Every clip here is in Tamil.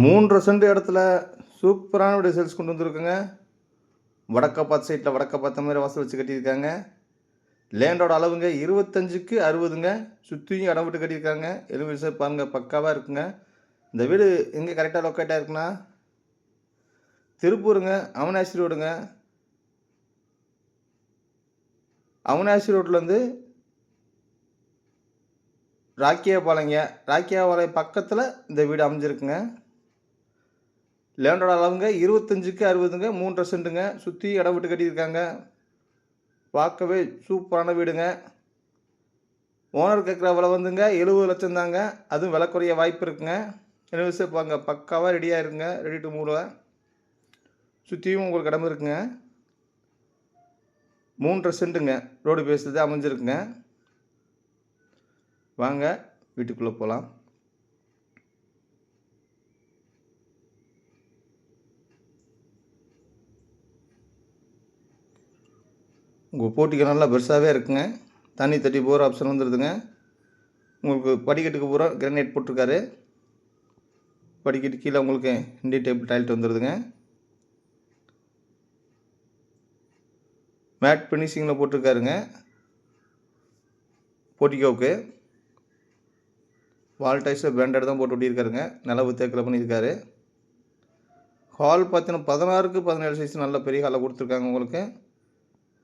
மூன்று சென்ட் இடத்துல சூப்பரான வீடு சேல்ஸ் கொண்டு வந்திருக்குங்க. வடக்க பார்த்த சைட்டில் வடக்க பார்த்த மாதிரி வாசல் வச்சு கட்டியிருக்காங்க. லேண்டோட அளவுங்க இருபத்தஞ்சுக்கு அறுபதுங்க. சுற்றியும் இடம் விட்டு கட்டியிருக்காங்க. எலும்பு சார் பாருங்கள் பக்காவாக இருக்குங்க. இந்த வீடு எங்கே கரெக்டாக லொக்கேட்டாக இருக்குன்னா திருப்பூருங்க அவனாசி ரோடுங்க. அவனாசி ரோட்லேருந்து ராக்கியாபாளையங்க. ராக்கியாபாளையம் பக்கத்தில் இந்த வீடு அமைஞ்சிருக்குங்க. லேண்டோட அளவுங்க இருபத்தஞ்சுக்கு அறுபதுங்க மூன்றரை சென்ட்டுங்க சுற்றி இடம் விட்டு கட்டியிருக்காங்க. பார்க்கவே சூப்பரான வீடுங்க. ஓனர் கேட்குற விலை வந்துங்க எழுபது லட்சம் தாங்க. அதுவும் விலை குறைய வாய்ப்பு இருக்குங்க. எனவே பாங்க பக்காவாக ரெடியாக இருங்க ரெடி டு மூடுவ சுற்றியும் உங்களுக்கு இடம் இருக்குங்க. மூன்றரை சென்ட்டுங்க ரோடு பேசுறது அமைஞ்சிருக்குங்க. வாங்க வீட்டுக்குள்ளே போகலாம் உங்கள் போட்டிக்கு நல்லா பெருசாகவே இருக்குங்க. தண்ணி தட்டி போகிற ஆப்ஷன் வந்துடுதுங்க உங்களுக்கு படிக்கட்டுக்கு பூரா கிரானைட் போட்டிருக்காரு. படிக்கட்டு கீழே உங்களுக்கு இண்டி டேபிள் டாய்லெட் வந்துடுதுங்க மேட் ஃபினிஷிங்கில் போட்டிருக்காருங்க. போட்டிக்கோவுக்கு வால் டைஸில் பிராண்டட் தான் போட்டு ஒட்டியிருக்காருங்க. நிலவு தேக்கில் பண்ணியிருக்காரு. ஹால் பார்த்தீங்கன்னா பதினாறுக்கு பதினேழு சைஸ் நல்ல பெரிய ஹாலை கொடுத்துருக்காங்க உங்களுக்கு.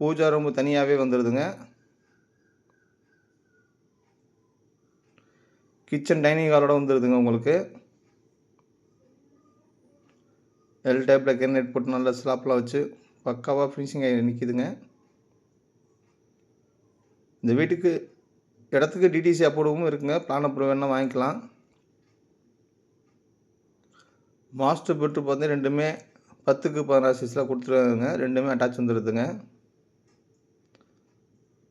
பூஜா ரூம் தனியாகவே வந்துடுதுங்க கிச்சன் டைனிங் ஹாலோட வந்துடுதுங்க உங்களுக்கு. எல் டைப்பில் கேர்னெட் போட்டு நல்ல ஸ்லாப்லாம் வச்சு பக்காவாக ஃபினிஷிங் ஆகி நிற்கிதுங்க இந்த வீட்டுக்கு இடத்துக்கு டிடிசி அப்ரூவும் இருக்குங்க. பிளான் அப்ரூவ் வேணால் வாங்கிக்கலாம். மாஸ்டர் பெட்ரூம் வந்து ரெண்டுமே பத்துக்கு பதினாறு சைஸில் கொடுத்துருவாங்க ரெண்டுமே அட்டாச் வந்துடுதுங்க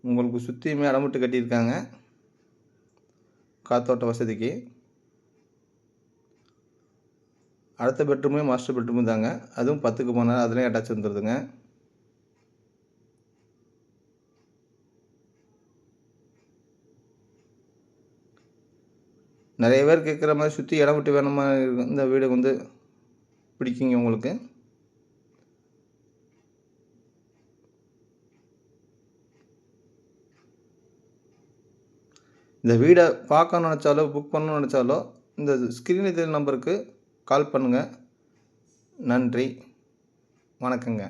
உங்களுக்கு சுற்றியுமே அடமுட்டு கட்டியிருக்காங்க. காத்தோட்ட வசதிக்கு. அடுத்த பெட்ரூமே மாஸ்டர் பெட்ரூமு தாங்க. அதுவும் பத்துக்கு போனால் அதுலேயும் அட்டாச் வந்துடுதுங்க நிறைய பேர் கேட்குற மாதிரி சுற்றி இடம் விட்டு வேணுமா? இந்த வீடு வந்து பிடிக்குங்க உங்களுக்கு? இந்த வீடை பார்க்கணும்னு நினச்சாலோ புக் பண்ணணும்னு நினச்சாலோ இந்த ஸ்க்ரீனில் தெரிய நம்பருக்கு கால் பண்ணுங்கள் நன்றி. வணக்கங்க.